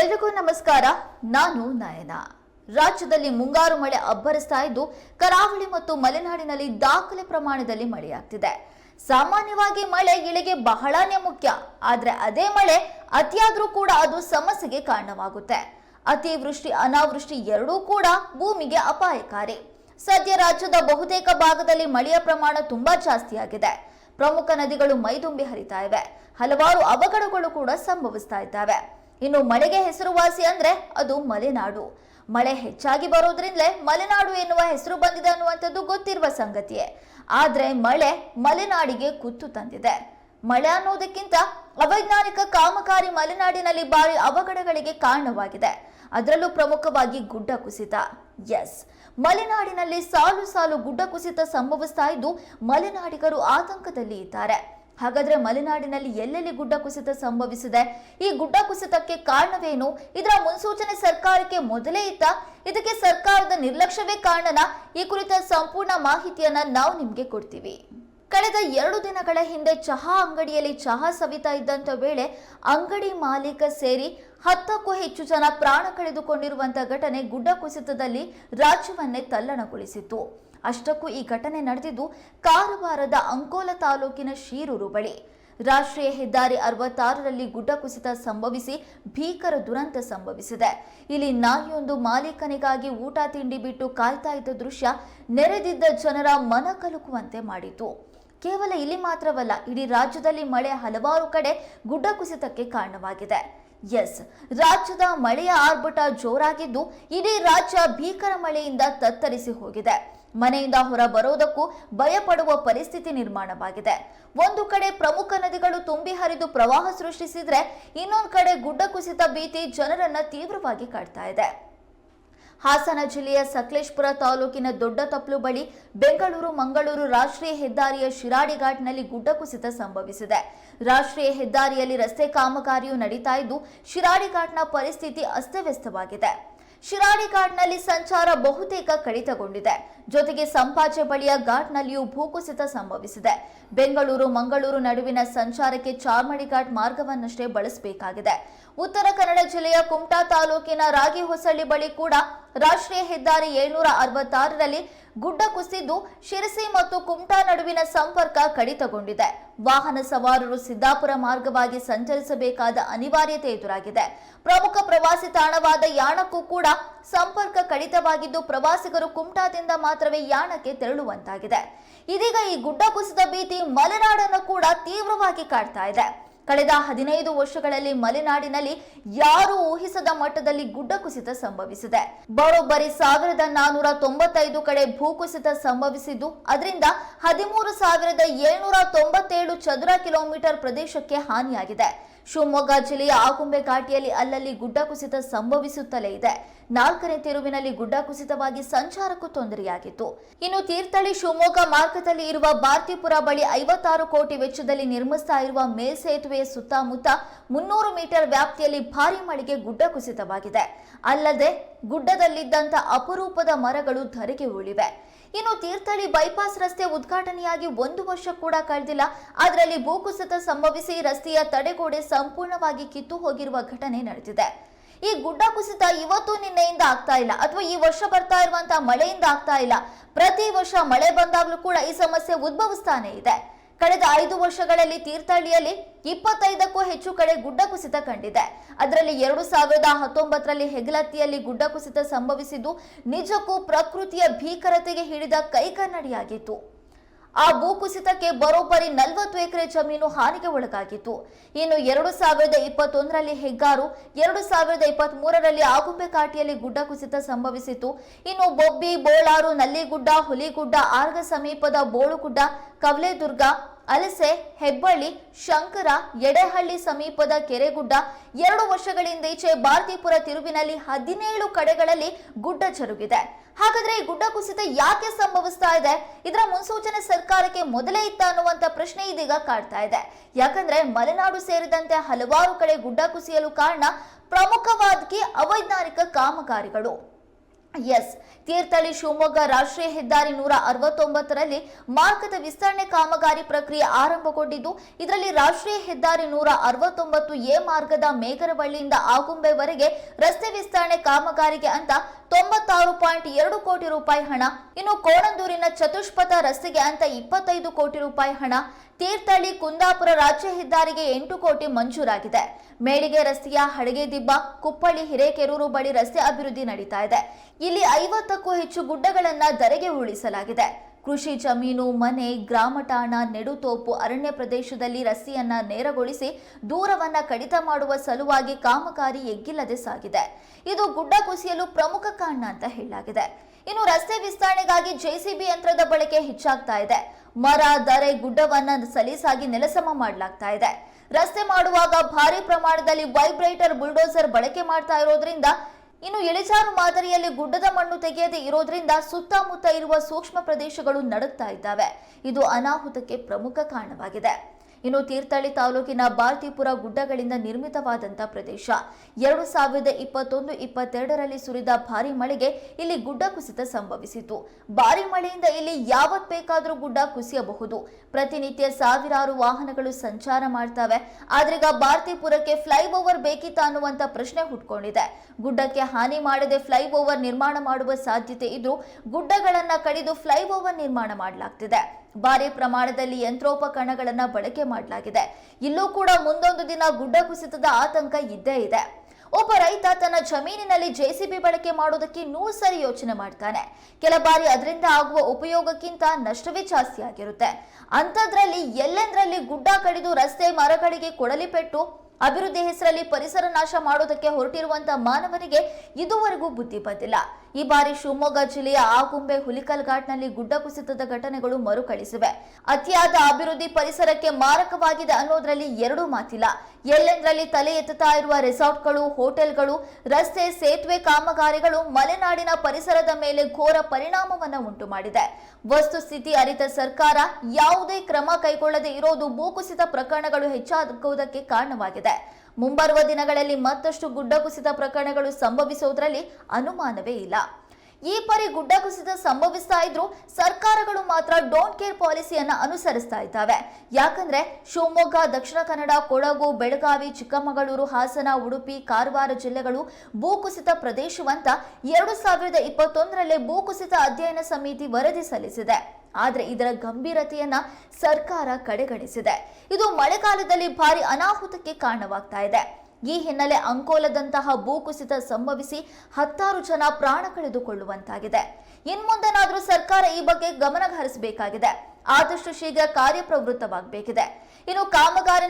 ಎಲ್ರಿಗೂ ನಮಸ್ಕಾರ. ನಾನು ನಯನ. ರಾಜ್ಯದಲ್ಲಿ ಮುಂಗಾರು ಮಳೆ ಅಬ್ಬರಿಸ್ತಾ ಇದ್ದು, ಕರಾವಳಿ ಮತ್ತು ಮಲೆನಾಡಿನಲ್ಲಿ ದಾಖಲೆ ಪ್ರಮಾಣದಲ್ಲಿ ಮಳೆಯಾಗ್ತಿದೆ. ಸಾಮಾನ್ಯವಾಗಿ ಮಳೆ ಇಳಿಗೆ ಬಹಳಾನೇ ಮುಖ್ಯ. ಆದ್ರೆ ಅದೇ ಮಳೆ ಅತಿಯಾದ್ರೂ ಕೂಡ ಅದು ಸಮಸ್ಯೆಗೆ ಕಾರಣವಾಗುತ್ತೆ. ಅತಿವೃಷ್ಟಿ, ಅನಾವೃಷ್ಟಿ ಎರಡೂ ಕೂಡ ಭೂಮಿಗೆ ಅಪಾಯಕಾರಿ. ಸದ್ಯ ರಾಜ್ಯದ ಬಹುತೇಕ ಭಾಗದಲ್ಲಿ ಮಳೆಯ ಪ್ರಮಾಣ ತುಂಬಾ ಜಾಸ್ತಿಯಾಗಿದೆ. ಪ್ರಮುಖ ನದಿಗಳು ಮೈದುಂಬಿ ಹರಿತಾ ಇವೆ. ಹಲವಾರು ಅವಘಡಗಳು ಕೂಡ ಸಂಭವಿಸ್ತಾ ಇದ್ದಾವೆ. ಇನ್ನು ಮಳೆಗೆ ಹೆಸರುವಾಸಿ ಅಂದ್ರೆ ಅದು ಮಲೆನಾಡು. ಮಳೆ ಹೆಚ್ಚಾಗಿ ಬರೋದ್ರಿಂದಲೇ ಮಲೆನಾಡು ಎನ್ನುವ ಹೆಸರು ಬಂದಿದೆ ಅನ್ನುವಂಥದ್ದು ಗೊತ್ತಿರುವ ಸಂಗತಿಯೇ. ಆದ್ರೆ ಮಳೆ ಮಲೆನಾಡಿಗೆ ಕುತ್ತು ತಂದಿದೆ. ಮಳೆ ಅನ್ನೋದಕ್ಕಿಂತ ಅವೈಜ್ಞಾನಿಕ ಕಾಮಕಾರಿ ಮಲೆನಾಡಿನಲ್ಲಿ ಭಾರಿ ಅವಘಡಗಳಿಗೆ ಕಾರಣವಾಗಿದೆ. ಅದರಲ್ಲೂ ಪ್ರಮುಖವಾಗಿ ಗುಡ್ಡ ಕುಸಿತ. ಎಸ್, ಮಲೆನಾಡಿನಲ್ಲಿ ಸಾಲು ಸಾಲು ಗುಡ್ಡ ಕುಸಿತ ಸಂಭವಿಸ್ತಾ ಇದ್ದು ಮಲೆನಾಡಿಗರು ಆತಂಕದಲ್ಲಿ ಇದ್ದಾರೆ. ಹಾಗಾದ್ರೆ ಮಲೆನಾಡಿನಲ್ಲಿ ಎಲ್ಲೆಲ್ಲಿ ಗುಡ್ಡ ಕುಸಿತ ಸಂಭವಿಸಿದೆ? ಈ ಗುಡ್ಡ ಕುಸಿತಕ್ಕೆ ಕಾರಣವೇನು? ಇದರ ಮುನ್ಸೂಚನೆ ಸರ್ಕಾರಕ್ಕೆ ಮೊದಲೇ ಇತ್ತ? ಇದಕ್ಕೆ ಸರ್ಕಾರದ ನಿರ್ಲಕ್ಷ್ಯವೇ ಕಾರಣನ? ಈ ಕುರಿತ ಸಂಪೂರ್ಣ ಮಾಹಿತಿಯನ್ನ ನಾವು ನಿಮಗೆ ಕೊಡ್ತೀವಿ. ಕಳೆದ ಎರಡು ದಿನಗಳ ಹಿಂದೆ ಚಹಾ ಅಂಗಡಿಯಲ್ಲಿ ಚಹಾ ಸವಿತಾ ಇದ್ದಂತ ವೇಳೆ ಅಂಗಡಿ ಮಾಲೀಕ ಸೇರಿ ಹತ್ತಕ್ಕೂ ಹೆಚ್ಚು ಜನ ಪ್ರಾಣ ಕಳೆದುಕೊಂಡಿರುವಂತಹ ಘಟನೆ ಗುಡ್ಡ ಕುಸಿತದಲ್ಲಿ ರಾಜ್ಯವನ್ನೇ ತಲ್ಲಣಗೊಳಿಸಿತ್ತು. ಅಷ್ಟಕ್ಕೂ ಈ ಘಟನೆ ನಡೆದಿದ್ದು ಕಾರವಾರದ ಅಂಕೋಲ ತಾಲೂಕಿನ ಶೀರೂರು ಬಳಿ. ರಾಷ್ಟ್ರೀಯ ಹೆದ್ದಾರಿ ಅರವತ್ತಾರರಲ್ಲಿ ಗುಡ್ಡ ಕುಸಿತ ಸಂಭವಿಸಿ ಭೀಕರ ದುರಂತ ಸಂಭವಿಸಿದೆ. ಇಲ್ಲಿ ನಾಯಿಯೊಂದು ಮಾಲೀಕನಿಗಾಗಿ ಊಟ ತಿಂಡಿ ಬಿಟ್ಟು ಕಾಯ್ತಾ ಇದ್ದ ದೃಶ್ಯ ನೆರೆದಿದ್ದ ಜನರ ಮನ ಕಲುಕುವಂತೆ ಮಾಡಿತು. ಕೇವಲ ಇಲ್ಲಿ ಮಾತ್ರವಲ್ಲ, ಇಡೀ ರಾಜ್ಯದಲ್ಲಿ ಮಳೆ ಹಲವಾರು ಕಡೆ ಗುಡ್ಡ ಕುಸಿತಕ್ಕೆ ಕಾರಣವಾಗಿದೆ. ಎಸ್ ರಾಜ್ಯದ ಮಳೆಯ ಆರ್ಭಟ ಜೋರಾಗಿದ್ದು ಇಡೀ ರಾಜ್ಯ ಭೀಕರ ಮಳೆಯಿಂದ ತತ್ತರಿಸಿ ಹೋಗಿದೆ. ಮನೆಯಿಂದ ಹೊರ ಬರೋದಕ್ಕೂ ಭಯಪಡುವ ಪರಿಸ್ಥಿತಿ ನಿರ್ಮಾಣವಾಗಿದೆ. ಒಂದು ಕಡೆ ಪ್ರಮುಖ ನದಿಗಳು ತುಂಬಿ ಹರಿದು ಪ್ರವಾಹ ಸೃಷ್ಟಿಸಿದ್ರೆ ಇನ್ನೊಂದು ಕಡೆ ಗುಡ್ಡ ಕುಸಿತ ಭೀತಿ ಜನರನ್ನ ತೀವ್ರವಾಗಿ ಕಾಡ್ತಾ ಇದೆ. ಹಾಸನ ಜಿಲ್ಲೆಯ ಸಕಲೇಶ್ಪುರ ತಾಲೂಕಿನ ದೊಡ್ಡ ತಪ್ಪಲು ಬಳಿ ಬೆಂಗಳೂರು, ಮಂಗಳೂರು ರಾಷ್ಟ್ರೀಯ ಹೆದ್ದಾರಿಯ ಶಿರಾಡಿ ಘಾಟ್ನಲ್ಲಿ ಗುಡ್ಡ ಕುಸಿತ ಸಂಭವಿಸಿದೆ. ರಾಷ್ಟ್ರೀಯ ಹೆದ್ದಾರಿಯಲ್ಲಿ ರಸ್ತೆ ಕಾಮಗಾರಿಯು ನಡೀತಾ ಇದ್ದು, ಶಿರಾಡಿ ಘಾಟ್ನ ಪರಿಸ್ಥಿತಿ ಅಸ್ತವ್ಯಸ್ತವಾಗಿದೆ. ಶಿರಾಡಿ ಘಾಟ್ನಲ್ಲಿ ಸಂಚಾರ ಬಹುತೇಕ ಕಡಿತಗೊಂಡಿದೆ. ಜೊತೆಗೆ ಸಂಪಾಜೆ ಬಳಿಯ ಘಾಟ್ನಲ್ಲಿಯೂ ಭೂಕುಸಿತ ಸಂಭವಿಸಿದೆ. ಬೆಂಗಳೂರು, ಮಂಗಳೂರು ನಡುವಿನ ಸಂಚಾರಕ್ಕೆ ಚಾರ್ಮಡಿ ಘಾಟ್ ಮಾರ್ಗವನ್ನಷ್ಟೇ ಬಳಸಬೇಕಾಗಿದೆ. ಉತ್ತರ ಕನ್ನಡ ಜಿಲ್ಲೆಯ ಕುಮಟಾ ತಾಲೂಕಿನ ರಾಗಿಹೊಸಳ್ಳಿ ಬಳಿ ಕೂಡ ರಾಷ್ಟ್ರೀಯ ಹೆದ್ದಾರಿ ಏಳ್ನೂರ ಅರವತ್ತಾರರಲ್ಲಿ ಗುಡ್ಡ ಕುಸಿದು ಶಿರಸಿ ಮತ್ತು ಕುಮಟಾ ನಡುವಿನ ಸಂಪರ್ಕ ಕಡಿತಗೊಂಡಿದೆ. ವಾಹನ ಸವಾರರು ಸಿದ್ದಾಪುರ ಮಾರ್ಗವಾಗಿ ಸಂಚರಿಸಬೇಕಾದ ಅನಿವಾರ್ಯತೆ ಎದುರಾಗಿದೆ. ಪ್ರಮುಖ ಪ್ರವಾಸಿ ತಾಣವಾದ ಯಾಣಕ್ಕೂ ಕೂಡ ಸಂಪರ್ಕ ಕಡಿತವಾಗಿದ್ದು ಪ್ರವಾಸಿಗರು ಕುಮಟಾದಿಂದ ಮಾತ್ರವೇ ಯಾಣಕ್ಕೆ ತೆರಳುವಂತಾಗಿದೆ. ಇದೀಗ ಈ ಗುಡ್ಡ ಕುಸಿದ ಭೀತಿ ಮಲೆನಾಡನ್ನು ಕೂಡ ತೀವ್ರವಾಗಿ ಕಾಡ್ತಾ ಇದೆ. ಕಳೆದ ಹದಿನೈದು ವರ್ಷಗಳಲ್ಲಿ ಮಲೆನಾಡಿನಲ್ಲಿ ಯಾರೂ ಊಹಿಸದ ಮಟ್ಟದಲ್ಲಿ ಗುಡ್ಡ ಕುಸಿತ ಸಂಭವಿಸಿದೆ. ಬರೋಬ್ಬರಿ ಸಾವಿರದ ನಾನೂರ ತೊಂಬತ್ತೈದು ಕಡೆ ಭೂಕುಸಿತ ಸಂಭವಿಸಿದ್ದು, ಅದರಿಂದ ಹದಿಮೂರು ಸಾವಿರದ ಏಳ್ನೂರ ತೊಂಬತ್ತೇಳು ಚದುರ ಕಿಲೋಮೀಟರ್ ಪ್ರದೇಶಕ್ಕೆ ಹಾನಿಯಾಗಿದೆ. ಶಿವಮೊಗ್ಗ ಜಿಲ್ಲೆಯ ಆಗುಂಬೆ ಘಾಟಿಯಲ್ಲಿ ಅಲ್ಲಲ್ಲಿ ಗುಡ್ಡ ಕುಸಿತ ಸಂಭವಿಸುತ್ತಲೇ ಇದೆ. ನಾಲ್ಕನೇ ತಿರುವಿನಲ್ಲಿ ಗುಡ್ಡ ಕುಸಿತವಾಗಿ ಸಂಚಾರಕ್ಕೂ ತೊಂದರೆಯಾಗಿತ್ತು. ಇನ್ನು ತೀರ್ಥಹಳ್ಳಿ ಶಿವಮೊಗ್ಗ ಮಾರ್ಗದಲ್ಲಿ ಇರುವ ಭಾರತೀಪುರ ಬಳಿ ಐವತ್ತಾರು ಕೋಟಿ ವೆಚ್ಚದಲ್ಲಿ ನಿರ್ಮಿಸ್ತಾ ಇರುವ ಮೇಲ್ಸೇತುವೆಯ ಸುತ್ತಮುತ್ತ ಮುನ್ನೂರು ಮೀಟರ್ ವ್ಯಾಪ್ತಿಯಲ್ಲಿ ಭಾರಿ ಮಳೆಗೆ ಗುಡ್ಡ ಕುಸಿತವಾಗಿದೆ. ಅಲ್ಲದೆ ಗುಡ್ಡದಲ್ಲಿದ್ದಂಥ ಅಪರೂಪದ ಮರಗಳು ಧರೆಗೆ ಉಳಿವೆ. ಇನ್ನು ತೀರ್ಥಹಳ್ಳಿ ಬೈಪಾಸ್ ರಸ್ತೆ ಉದ್ಘಾಟನೆಯಾಗಿ ಒಂದು ವರ್ಷ ಕೂಡ ಕಳೆದಿಲ್ಲ. ಅದರಲ್ಲಿ ಭೂಕುಸಿತ ಸಂಭವಿಸಿ ರಸ್ತೆಯ ತಡೆಗೋಡೆ ಸಂಪೂರ್ಣವಾಗಿ ಕಿತ್ತು ಹೋಗಿರುವ ಘಟನೆ ನಡೆದಿದೆ. ಈ ಗುಡ್ಡ ಕುಸಿತ ಇವತ್ತು ನಿನ್ನೆಯಿಂದ ಆಗ್ತಾ ಇಲ್ಲ. ಅಥವಾ ಈ ವರ್ಷ ಬರ್ತಾ ಇರುವಂತಹ ಮಳೆಯಿಂದ ಆಗ್ತಾ ಇಲ್ಲ. ಪ್ರತಿ ವರ್ಷ ಮಳೆ ಬಂದಾಗಲೂ ಕೂಡ ಈ ಸಮಸ್ಯೆ ಉದ್ಭವಿಸ್ತಾನೆ ಇದೆ. ಕಳೆದ ಐದು ವರ್ಷಗಳಲ್ಲಿ ತೀರ್ಥಹಳ್ಳಿಯಲ್ಲಿ ಇಪ್ಪತ್ತೈದಕ್ಕೂ ಹೆಚ್ಚು ಕಡೆ ಗುಡ್ಡ ಕುಸಿತ ಕಂಡಿದೆ. ಅದರಲ್ಲಿ ಎರಡು ಸಾವಿರದ ಹತ್ತೊಂಬತ್ತರಲ್ಲಿ ಹೆಗ್ಲತ್ತಿಯಲ್ಲಿ ಗುಡ್ಡ ಕುಸಿತ ಸಂಭವಿಸಿದ್ದು, ನಿಜಕ್ಕೂ ಪ್ರಕೃತಿಯ ಭೀಕರತೆಗೆ ಹಿಡಿದ ಕೈಕನ್ನಡಿಯಾಗಿತ್ತು. ಆ ಭೂಕುಸಿತಕ್ಕೆ ಬರೋಬ್ಬರಿ ನಲವತ್ತು ಎಕರೆ ಜಮೀನು ಹಾನಿಗೆ ಒಳಗಾಗಿತ್ತು. ಇನ್ನು ಎರಡು ಸಾವಿರದ ಇಪ್ಪತ್ತೊಂದರಲ್ಲಿ ಹೆಗ್ಗಾರು, ಎರಡು ಸಾವಿರದ ಇಪ್ಪತ್ತ್ ಮೂರರಲ್ಲಿ ಆಗುಂಬೆ ಕಾಟಿಯಲ್ಲಿ ಗುಡ್ಡ ಕುಸಿತ ಸಂಭವಿಸಿತು ಇನ್ನು ಬೊಬ್ಬಿ, ಬೋಳಾರು, ನಲ್ಲಿಗುಡ್ಡ, ಹುಲಿಗುಡ್ಡ, ಆರ್ಗ ಸಮೀಪದ ಬೋಳುಗುಡ್ಡ, ಕವಲೆದುರ್ಗ ಅಲಸೆ, ಹೆಬ್ಬಳ್ಳಿ, ಶಂಕರ, ಎಡೆಹಳ್ಳಿ ಸಮೀಪದ ಕೆರೆಗುಡ್ಡ ಎರಡು ವರ್ಷಗಳಿಂದೀಚೆ ಭಾರತೀಪುರ ತಿರುವಿನಲ್ಲಿ ಹದಿನೇಳು ಕಡೆಗಳಲ್ಲಿ ಗುಡ್ಡ ಜರುಗಿದೆ. ಹಾಗಾದ್ರೆ ಈ ಗುಡ್ಡ ಕುಸಿತ ಯಾಕೆ ಸಂಭವಿಸ್ತಾ ಇದೆ? ಇದರ ಮುನ್ಸೂಚನೆ ಸರ್ಕಾರಕ್ಕೆ ಮೊದಲೇ ಇತ್ತ ಅನ್ನುವಂತ ಪ್ರಶ್ನೆ ಇದೀಗ ಕಾಡ್ತಾ ಇದೆ. ಯಾಕಂದ್ರೆ ಮಲೆನಾಡು ಸೇರಿದಂತೆ ಹಲವಾರು ಕಡೆ ಗುಡ್ಡ ಕುಸಿಯಲು ಕಾರಣ ಪ್ರಮುಖವಾಗಿ ಅವೈಜ್ಞಾನಿಕ ಕಾಮಗಾರಿಗಳು. ಎಸ್ ತೀರ್ಥಹಳ್ಳಿ ಶಿವಮೊಗ್ಗ ರಾಷ್ಟ್ರೀಯ ಹೆದ್ದಾರಿ ನೂರ ಅರವತ್ತೊಂಬತ್ತರಲ್ಲಿ ಮಾರ್ಗದ ವಿಸ್ತರಣೆ ಕಾಮಗಾರಿ ಪ್ರಕ್ರಿಯೆ ಆರಂಭಗೊಂಡಿದ್ದು, ಇದರಲ್ಲಿ ರಾಷ್ಟ್ರೀಯ ಹೆದ್ದಾರಿ ನೂರ ಅರವತ್ತೊಂಬತ್ತು ಎ ಮಾರ್ಗದ ಮೇಗರವಳ್ಳಿಯಿಂದ ಆಗುಂಬೆವರೆಗೆ ರಸ್ತೆ ವಿಸ್ತರಣೆ ಕಾಮಗಾರಿಗೆ ಅಂತ ತೊಂಬತ್ತಾರು ಪಾಯಿಂಟ್ ಎರಡು ಕೋಟಿ ರೂಪಾಯಿ ಹಣ, ಇನ್ನು ಕೋಣಂದೂರಿನ ಚತುಷ್ಪಥ ರಸ್ತೆಗೆ ಅಂತ ಇಪ್ಪತ್ತೈದು ಕೋಟಿ ರೂಪಾಯಿ ಹಣ ತೀರ್ಥಹಳ್ಳಿ ಕುಂದಾಪುರ ರಾಜ್ಯ ಹೆದ್ದಾರಿಗೆ ಎಂಟು ಕೋಟಿ ಮಂಜೂರಾಗಿದೆ. ಮೇಳಿಗೆ ರಸ್ತೆಯ ಹಡಗೆ ದಿಬ್ಬ ಕುಪ್ಪಳ್ಳಿ, ಹಿರೇಕೆರೂರು ಬಳಿ ರಸ್ತೆ ಅಭಿವೃದ್ಧಿ ನಡೀತಾ ಇದೆ. ಇಲ್ಲಿ ಐವತ್ತಕ್ಕೂ ಹೆಚ್ಚು ಗುಡ್ಡಗಳನ್ನ ಧರೆಗೆ ಉಳಿಸಲಾಗಿದೆ ಕೃಷಿ ಜಮೀನು, ಮನೆ, ಗ್ರಾಮ ಠಾಣ, ನೆಡುತೋಪು, ಅರಣ್ಯ ಪ್ರದೇಶದಲ್ಲಿ ರಸ್ತೆಯನ್ನ ನೇರಗೊಳಿಸಿ ದೂರವನ್ನ ಕಡಿತ ಮಾಡುವ ಸಲುವಾಗಿ ಕಾಮಗಾರಿ ಎಗ್ಗಿಲ್ಲದೆ ಸಾಗಿದೆ. ಇದು ಗುಡ್ಡ ಕುಸಿಯಲು ಪ್ರಮುಖ ಕಾರಣ ಅಂತ ಹೇಳಲಾಗಿದೆ. ಇನ್ನು ರಸ್ತೆ ವಿಸ್ತರಣೆಗಾಗಿ ಜೆಸಿಬಿ ಯಂತ್ರದ ಬಳಕೆ ಹೆಚ್ಚಾಗ್ತಾ ಇದೆ. ಮರ ದರೆ ಗುಡ್ಡವನ್ನ ಸಲೀಸಾಗಿ ನೆಲಸಮ ಮಾಡಲಾಗ್ತಾ ಇದೆ. ರಸ್ತೆ ಮಾಡುವಾಗ ಭಾರಿ ಪ್ರಮಾಣದಲ್ಲಿ ವೈಬ್ರೇಟರ್ ಬುಲ್ಡೋಸರ್ ಬಳಕೆ ಮಾಡ್ತಾ ಇರೋದ್ರಿಂದ ಇನ್ನು ಇಳಿಜಾರು ಮಾದರಿಯಲ್ಲಿ ಗುಡ್ಡದ ಮಣ್ಣು ತೆಗೆಯದೆ ಇರೋದ್ರಿಂದ ಸುತ್ತಮುತ್ತ ಇರುವ ಸೂಕ್ಷ್ಮ ಪ್ರದೇಶಗಳು ನಡುಗ್ತಾ ಇದ್ದಾವೆ. ಇದು ಅನಾಹುತಕ್ಕೆ ಪ್ರಮುಖ ಕಾರಣವಾಗಿದೆ. ಇನ್ನು ತೀರ್ಥಹಳ್ಳಿ ತಾಲೂಕಿನ ಭಾರತೀಪುರ ಗುಡ್ಡಗಳಿಂದ ನಿರ್ಮಿತವಾದಂಥ ಪ್ರದೇಶ. ಎರಡು ಸಾವಿರದ ಇಪ್ಪತ್ತೊಂದು, ಇಪ್ಪತ್ತೆರಡರಲ್ಲಿ ಸುರಿದ ಭಾರಿ ಮಳೆಗೆ ಇಲ್ಲಿ ಗುಡ್ಡ ಕುಸಿತ ಸಂಭವಿಸಿತು. ಭಾರಿ ಮಳೆಯಿಂದ ಇಲ್ಲಿ ಯಾವತ್ ಬೇಕಾದರೂ ಗುಡ್ಡ ಕುಸಿಯಬಹುದು. ಪ್ರತಿನಿತ್ಯ ಸಾವಿರಾರು ವಾಹನಗಳು ಸಂಚಾರ ಮಾಡ್ತವೆ. ಆದ್ರೀಗ ಬಾರ್ತಿಪುರಕ್ಕೆ ಫ್ಲೈಓವರ್ ಬೇಕಿತ್ತ ಅನ್ನುವಂತ ಪ್ರಶ್ನೆ ಹುಟ್ಕೊಂಡಿದೆ. ಗುಡ್ಡಕ್ಕೆ ಹಾನಿ ಮಾಡದೆ ಫ್ಲೈಓವರ್ ನಿರ್ಮಾಣ ಮಾಡುವ ಸಾಧ್ಯತೆ ಇದ್ದು ಗುಡ್ಡಗಳನ್ನ ಕಡಿದು ಫ್ಲೈಓವರ್ ನಿರ್ಮಾಣ ಮಾಡಲಾಗ್ತಿದೆ. ಭಾರಿ ಪ್ರಮಾಣದಲ್ಲಿ ಯಂತ್ರೋಪಕರಣಗಳನ್ನು ಬಳಕೆ ಮಾಡಲಾಗಿದೆ. ಇಲ್ಲೂ ಕೂಡ ಮುಂದೊಂದು ದಿನ ಗುಡ್ಡ ಕುಸಿತದ ಆತಂಕ ಇದ್ದೇ ಇದೆ. ಒಬ್ಬ ರೈತ ತನ್ನ ಜಮೀನಿನಲ್ಲಿ ಜೆಸಿಬಿ ಬಳಕೆ ಮಾಡೋದಕ್ಕೆ ನೂರು ಸರಿ ಯೋಚನೆ ಮಾಡ್ತಾನೆ. ಕೆಲ ಬಾರಿ ಅದರಿಂದ ಆಗುವ ಉಪಯೋಗಕ್ಕಿಂತ ನಷ್ಟವೇ ಜಾಸ್ತಿ ಆಗಿರುತ್ತೆ. ಅಂಥದ್ರಲ್ಲಿ ಎಲ್ಲೆಂದ್ರಲ್ಲಿ ಗುಡ್ಡ ಕಡಿದು ರಸ್ತೆ ಮರಗಳಿಗೆ ಕೊಡಲಿ ಪೆಟ್ಟು ಅಭಿವೃದ್ಧಿ ಹೆಸರಲ್ಲಿ ಪರಿಸರ ನಾಶ ಮಾಡೋದಕ್ಕೆ ಹೊರಟಿರುವಂತ ಮಾನವನಿಗೆ ಇದುವರೆಗೂ ಬುದ್ಧಿ ಬಂದಿಲ್ಲ. ಈ ಬಾರಿ ಶಿವಮೊಗ್ಗ ಜಿಲ್ಲೆಯ ಆಗುಂಬೆ ಹುಲಿಕಲ್ ಘಾಟ್ನಲ್ಲಿ ಗುಡ್ಡ ಕುಸಿತದ ಘಟನೆಗಳು ಮರುಕಳಿಸಿವೆ. ಅತಿಯಾದ ಅಭಿವೃದ್ಧಿ ಪರಿಸರಕ್ಕೆ ಮಾರಕವಾಗಿದೆ ಅನ್ನೋದ್ರಲ್ಲಿ ಎರಡೂ ಮಾತಿಲ್ಲ. ಎಲ್ಲೆಂದರಲ್ಲಿ ತಲೆ ಎತ್ತುತ್ತಾ ಇರುವ ರೆಸಾರ್ಟ್ಗಳು, ಹೋಟೆಲ್ಗಳು, ರಸ್ತೆ ಸೇತುವೆ ಕಾಮಗಾರಿಗಳು ಮಲೆನಾಡಿನ ಪರಿಸರದ ಮೇಲೆ ಘೋರ ಪರಿಣಾಮವನ್ನು ಉಂಟು ಮಾಡಿದೆ ವಸ್ತುಸ್ಥಿತಿ ಅರಿತ ಸರ್ಕಾರ ಯಾವುದೇ ಕ್ರಮ ಕೈಗೊಳ್ಳದೆ ಇರೋದು ಭೂಕುಸಿತ ಪ್ರಕರಣಗಳು ಹೆಚ್ಚಾಗುವುದಕ್ಕೆ ಕಾರಣವಾಗಿದೆ. ಮುಂಬರುವ ದಿನಗಳಲ್ಲಿ ಮತ್ತಷ್ಟು ಗುಡ್ಡ ಕುಸಿತ ಪ್ರಕರಣಗಳು ಸಂಭವಿಸುವುದರಲ್ಲಿ ಅನುಮಾನವೇ ಇಲ್ಲ. ಈ ಪರಿ ಗುಡ್ಡ ಕುಸಿತ ಸಂಭವಿಸ್ತಾ ಇದ್ರು ಸರ್ಕಾರಗಳು ಮಾತ್ರ ಡೋಂಟ್ ಕೇರ್ ಪಾಲಿಸಿಯನ್ನ ಅನುಸರಿಸ್ತಾ ಇದ್ದಾವೆ. ಯಾಕಂದ್ರೆ ಶಿವಮೊಗ್ಗ, ದಕ್ಷಿಣ ಕನ್ನಡ, ಕೊಡಗು, ಬೆಳಗಾವಿ, ಚಿಕ್ಕಮಗಳೂರು, ಹಾಸನ, ಉಡುಪಿ, ಕಾರವಾರ ಜಿಲ್ಲೆಗಳು ಭೂಕುಸಿತ ಪ್ರದೇಶವಂತ ಎರಡು ಸಾವಿರದ ಇಪ್ಪತ್ತೊಂದರಲ್ಲೇ ಭೂಕುಸಿತ ಅಧ್ಯಯನ ಸಮಿತಿ ವರದಿ ಸಲ್ಲಿಸಿದೆ. ಆದ್ರೆ ಇದರ ಗಂಭೀರತೆಯನ್ನ ಸರ್ಕಾರ ಕಡೆಗಣಿಸಿದೆ. ಇದು ಮಳೆಗಾಲದಲ್ಲಿ ಭಾರಿ ಅನಾಹುತಕ್ಕೆ ಕಾರಣವಾಗ್ತಾ ಇದೆ. ಈ ಹಿನ್ನೆಲೆ ಅಂಕೋಲದಂತಹ ಭೂಕುಸಿತ ಸಂಭವಿಸಿ ಹತ್ತಾರು ಜನ ಪ್ರಾಣ ಕಳೆದುಕೊಳ್ಳುವಂತಾಗಿದೆ. ಇನ್ಮುಂದೆನಾದ್ರೂ ಸರ್ಕಾರ ಈ ಬಗ್ಗೆ ಗಮನ ಹರಿಸಬೇಕಾಗಿದೆ. ಆದಷ್ಟು ಶೀಘ್ರ ಕಾರ್ಯಪ್ರವೃತ್ತವಾಗಬೇಕಿದೆ. ಇನ್ನು ಕಾಮಗಾರಿ